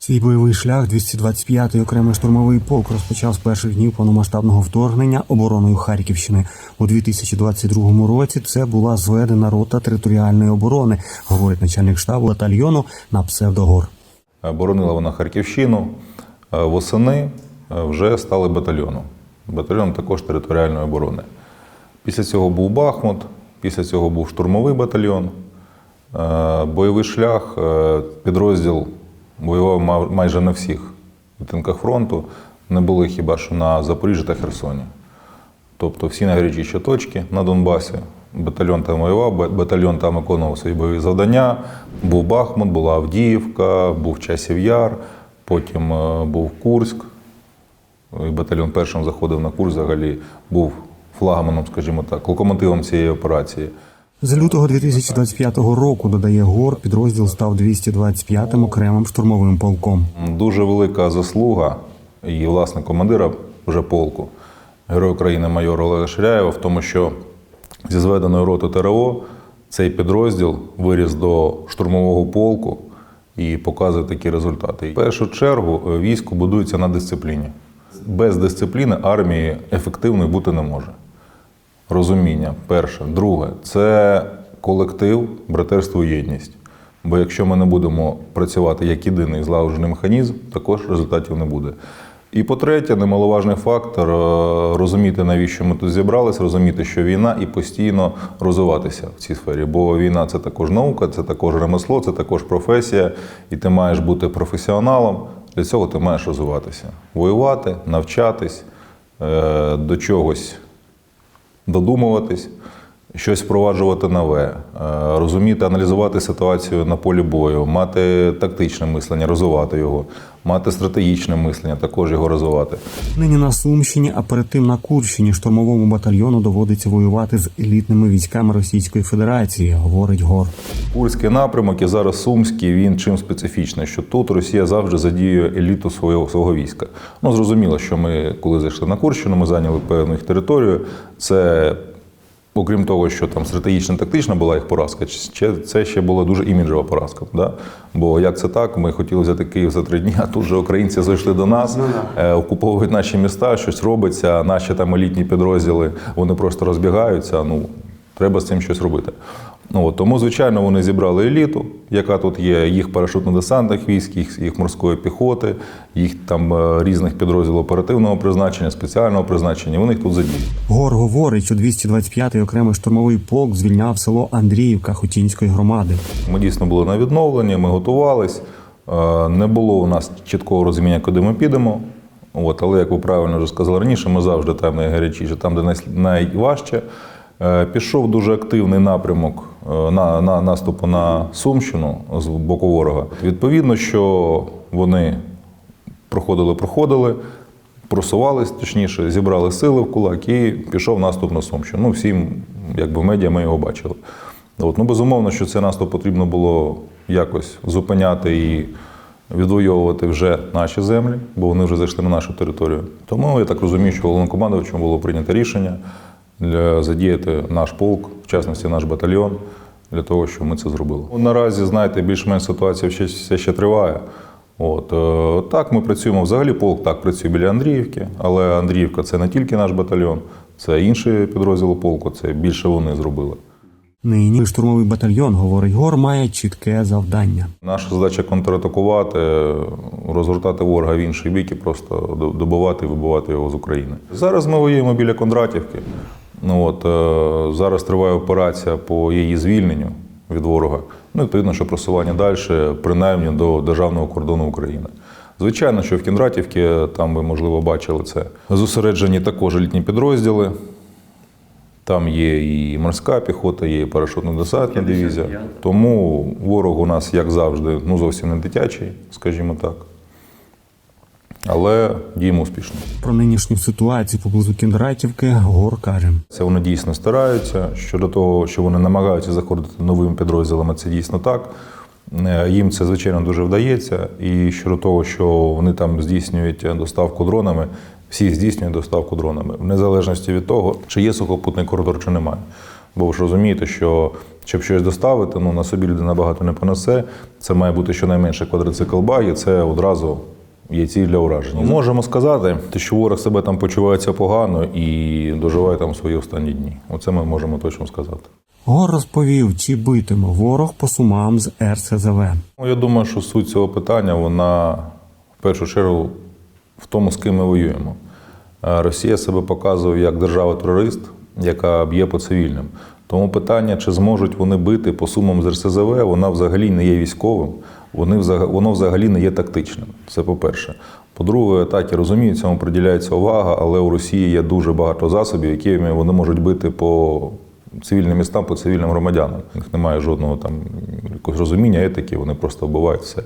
Свій бойовий шлях 225-й окремий штурмовий полк розпочав з перших днів повномасштабного вторгнення обороною Харківщини. У 2022 році це була зведена рота територіальної оборони, говорить начальник штабу батальйону на псевдогор. Боронила вона Харківщину. Е, Восени е, вже стали батальйоном. Батальйоном також територіальної оборони. Після цього був Бахмут, після цього був штурмовий батальйон. Е, Бойовий шлях, підрозділ воював майже на всіх відтинках фронту. Не були хіба що на Запоріжжі та Херсоні. Тобто всі найгарячіші точки на Донбасі. Батальйон там воював, батальйон там виконував свої бойові завдання. Був Бахмут, була Авдіївка, був Часів Яр, потім е, був Курськ. І батальйон першим заходив на Курськ, взагалі був флагманом, скажімо так, локомотивом цієї операції. З лютого 2025 року, додає ГОР, підрозділ став 225-м окремим штурмовим полком. Дуже велика заслуга і власне командира вже полку, Герой України майора Олега Ширяєва, в тому, що зі зведеної роти ТРО цей підрозділ виріс до штурмового полку і показує такі результати. В першу чергу е, військо будується на дисципліні. Без дисципліни армії ефективною бути не може розуміння. Перше. Друге, це колектив, братерство єдність. Бо якщо ми не будемо працювати як єдиний злагоджений механізм, також результатів не буде. І по-третє, немаловажний фактор е, розуміти, навіщо ми тут зібралися, розуміти, що війна і постійно розвиватися в цій сфері. Бо війна це також наука, це також ремесло, це також професія, і ти маєш бути професіоналом. Для цього ти маєш розвиватися, воювати, навчатись, е, до чогось додумуватись, щось впроваджувати нове, е, розуміти, аналізувати ситуацію на полі бою, мати тактичне мислення, розвивати його, мати стратегічне мислення, також його розвивати. Нині на Сумщині, а перед тим на Курщині штурмовому батальйону доводиться воювати з елітними військами Російської Федерації, говорить ГОР. Курський напрямок і зараз Сумський, він чим специфічний, що тут Росія завжди задіює еліту свого, свого війська. Ну, зрозуміло, що ми, коли зайшли на Курщину, ми зайняли певну їх територію. Це, окрім того, що там стратегічна тактична була їх поразка, ще- це ще була дуже іміджова поразка. Да? Бо як це так? Ми хотіли взяти Київ за три дні, а тут же українці зайшли до нас, е, окуповують наші міста, щось робиться, наші там елітні підрозділи, вони просто розбігаються. Ну, Треба з цим щось робити. Ну, от, тому, звичайно, вони зібрали еліту, яка тут є, їх парашутно-десантних військ, їх, їх морської піхоти, їх там е, різних підрозділів оперативного призначення, спеціального призначення. Вони їх тут задіють. ГОР говорить, що 225-й окремий штурмовий полк звільняв село Андріївка Хотінської громади. Ми дійсно були на відновленні, ми готувались. Е, Не було у нас чіткого розуміння, куди ми підемо. От, але, як ви правильно вже сказали раніше, ми завжди там найгарячіше, там, де най- найважче. Е, Пішов дуже активний напрямок е, на, на наступу на Сумщину з боку ворога. Відповідно, що вони проходили, проходили, просувались, точніше, зібрали сили в кулак і пішов наступ на Сумщину. Ну, всім, якби медіа, ми його бачили. От, ну, безумовно, що цей наступ потрібно було якось зупиняти і відвоювати вже наші землі, бо вони вже зайшли на нашу територію. Тому я так розумію, що головнокомандувачем було прийнято рішення для задіяти наш полк, в частності наш батальйон, для того, щоб ми це зробили. Ну, Наразі, знаєте, більш-менш ситуація ще, все ще триває. От е, так, ми працюємо взагалі. Полк так працює біля Андріївки, але Андріївка це не тільки наш батальйон, це інші підрозділи полку. Це більше вони зробили. Нині штурмовий батальйон, говорить ГОР, має чітке завдання. Наша задача контратакувати, розгортати ворога в інший бік і просто до- добивати і вибивати його з України. Зараз ми воюємо біля Кондратівки. Ну от е, зараз триває операція по її звільненню від ворога. Ну, відповідно, що просування далі, принаймні до державного кордону України. Звичайно, що в Кіндратівці, там ви, можливо, бачили це, зосереджені також елітні підрозділи. Там є і морська піхота, є і парашутно-десантна дивізія. Тому ворог у нас, як завжди, ну зовсім не дитячий, скажімо так. Але діємо успішно. Про нинішню ситуацію поблизу Кіндратівки ГОР каже. Це вони дійсно стараються. Щодо того, що вони намагаються заходити новими підрозділами, це дійсно так. Е, Їм це, звичайно, дуже вдається. І щодо того, що вони там здійснюють доставку дронами, всі здійснюють доставку дронами, в незалежності від того, чи є сухопутний коридор, чи немає. Бо ви ж розумієте, що щоб щось доставити, ну на собі людина багато не понесе. Це має бути щонайменше квадроцикл баг, це одразу є ціль для ураження. Можемо сказати, що ворог себе там почувається погано і доживає там свої останні дні. Оце ми можемо точно сказати. Гор розповів, чи битиме ворог по сумам з РСЗВ. Ну, Я думаю, що суть цього питання вона в першу чергу в тому, з ким ми воюємо. Е, Росія себе показує як держава-терорист, яка б'є по цивільним. Тому питання, чи зможуть вони бити по сумам з РСЗВ, вона взагалі не є військовим, вони воно взагалі не є тактичним. Це по-перше. По-друге, так, я розумію, цьому приділяється увага, але у Росії є дуже багато засобів, якими вони можуть бити по цивільним містам, по цивільним громадянам. У них немає жодного там якогось розуміння етики, вони просто вбивають все.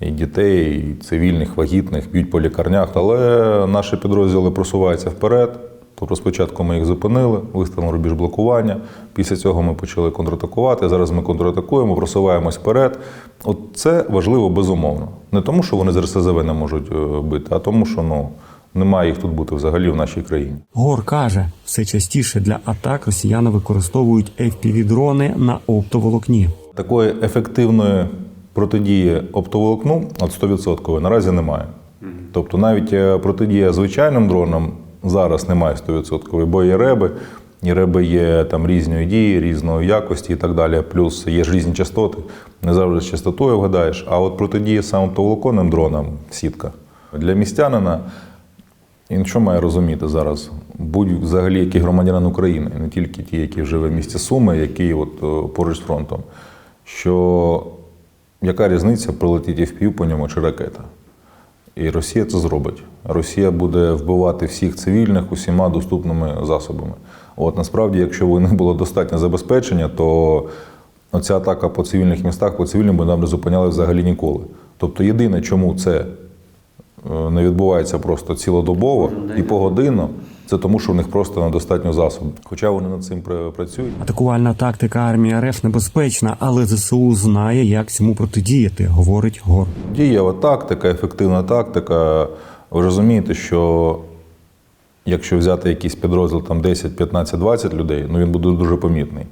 І дітей, і цивільних, вагітних б'ють по лікарнях. Але наші підрозділи просуваються вперед. Тобто спочатку ми їх зупинили, виставили рубіж блокування. Після цього ми почали контратакувати. Зараз ми контратакуємо, просуваємось вперед. От це важливо безумовно. Не тому, що вони з РСЗВ не можуть е, бити, а тому, що ну, немає їх тут бути взагалі в нашій країні. Гор каже, все частіше для атак росіяни використовують FPV-дрони на оптоволокні. Такої ефективної протидії оптоволокну от 100% наразі немає. Тобто навіть е, протидія звичайним дронам зараз немає 100%, бо є реби, і реби є там різної дії, різної якості і так далі. Плюс є ж різні частоти, не завжди з частотою вгадаєш. А от протидія саме оптоволоконним дронам сітка. Для містянина він що має розуміти зараз? Будь взагалі який громадянин України, не тільки ті, які живе в місті Суми, які от е, поруч з фронтом. Що яка різниця прилетіти в пів по ньому чи ракета? І Росія це зробить. Росія буде вбивати всіх цивільних усіма доступними засобами. От насправді, якщо не було достатньо забезпечення, то ця атака по цивільних містах, по цивільним би нам не зупиняли взагалі ніколи. Тобто, єдине, чому це е, не відбувається просто цілодобово і погодинно, це тому, що в них просто недостатньо засобів. Хоча вони над цим працюють. Атакувальна тактика армії РФ небезпечна, але ЗСУ знає, як цьому протидіяти, говорить Гор. Дієва тактика, ефективна тактика. Ви розумієте, що якщо взяти якийсь підрозділ там 10, 15, 20 людей, ну він буде дуже помітний.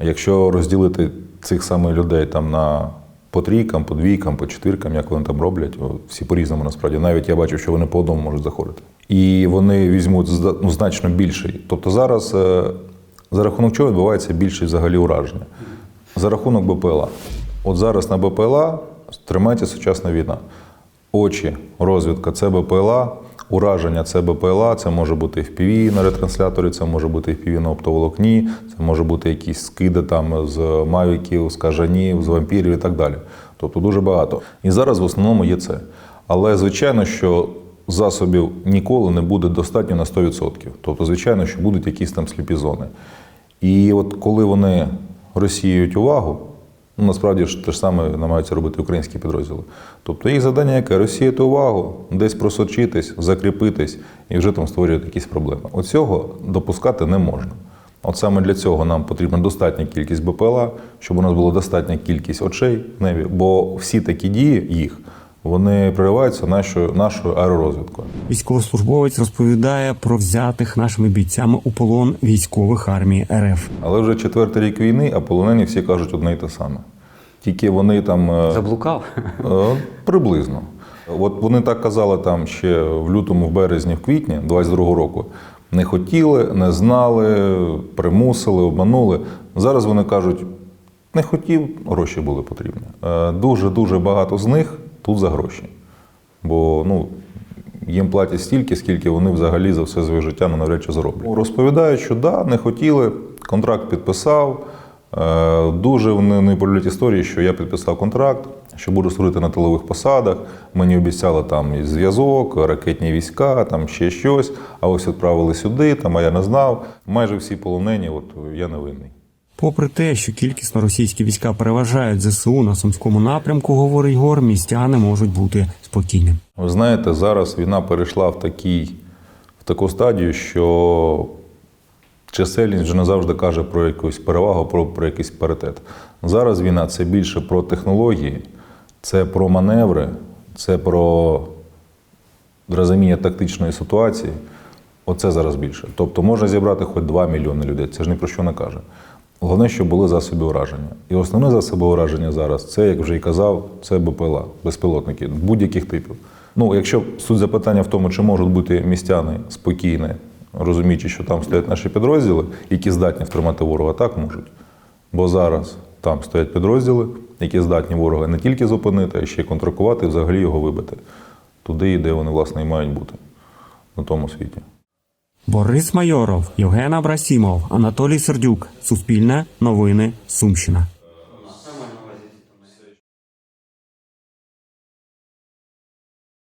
Якщо розділити цих самих людей там на по трійкам, по двійкам, по четвіркам, як вони там роблять, всі по-різному насправді. Навіть я бачив, що вони по одному можуть заходити. І вони візьмуть ну, значно більший. Тобто зараз е, за рахунок чого відбувається більше взагалі ураження? За рахунок БПЛА. От зараз на БПЛА тримається сучасна війна. Очі, розвідка це БПЛА, ураження це БПЛА, це може бути FPV на ретрансляторі, це може бути FPV на оптоволокні, це може бути якісь скиди там з мавіків, з кажанів, з вампірів і так далі. Тобто дуже багато. І зараз в основному є це. Але звичайно, що засобів ніколи не буде достатньо на 100%. Тобто, звичайно, що будуть якісь там сліпі зони. І от коли вони розсіюють увагу, ну насправді ж те ж саме намагаються робити українські підрозділи. Тобто їх завдання яке? Розсіяти увагу, десь просочитись, закріпитись і вже там створювати якісь проблеми. Оцього допускати не можна. От саме для цього нам потрібна достатня кількість БПЛА, щоб у нас була достатня кількість очей в небі, бо всі такі дії їх вони прориваються нашою, нашою аеророзвідкою. Військовослужбовець розповідає про взятих нашими бійцями у полон військових армії РФ. Але вже четвертий рік війни, а полонені всі кажуть одне й те саме. Тільки вони там е, Заблукав. е, приблизно. От вони так казали там ще в лютому, в березні, в квітні 22-го року. Не хотіли, не знали, примусили, обманули. Зараз вони кажуть, не хотів, гроші були потрібні. Е, Дуже-дуже багато з них тут за гроші. Бо ну, їм платять стільки, скільки вони взагалі за все своє життя ну, навряд чи зароблять. Розповідають, що да, не хотіли, контракт підписав. Е, Дуже вони не полюють історії, що я підписав контракт, що буду служити на тилових посадах. Мені обіцяли там зв'язок, ракетні війська, там ще щось. А ось відправили сюди, там а я не знав. Майже всі полонені, от я не винний. Попри те, що кількісно російські війська переважають ЗСУ на сумському напрямку, говорить Гор, містяни можуть бути спокійними. Ви знаєте, зараз війна перейшла в, такий, в таку стадію, що чисельність вже не завжди каже про якусь перевагу, про, про якийсь паритет. Зараз війна це більше про технології, це про маневри, це про розуміння тактичної ситуації. Оце зараз більше. Тобто можна зібрати хоч 2 мільйони людей. Це ж ні про що не каже. Головне, щоб були засоби ураження. І основне засоби ураження зараз це, як вже і казав, це БПЛА, безпілотники будь-яких типів. Ну, якщо суть запитання в тому, чи можуть бути містяни спокійні, розуміючи, що там стоять наші підрозділи, які здатні втримати ворога, так можуть. Бо зараз там стоять підрозділи, які здатні ворога не тільки зупинити, а ще й контракувати і взагалі його вибити туди, де вони, власне, і мають бути на тому світі. Борис Майоров, Євген Абрасімов, Анатолій Сердюк. Суспільне новини Сумщина.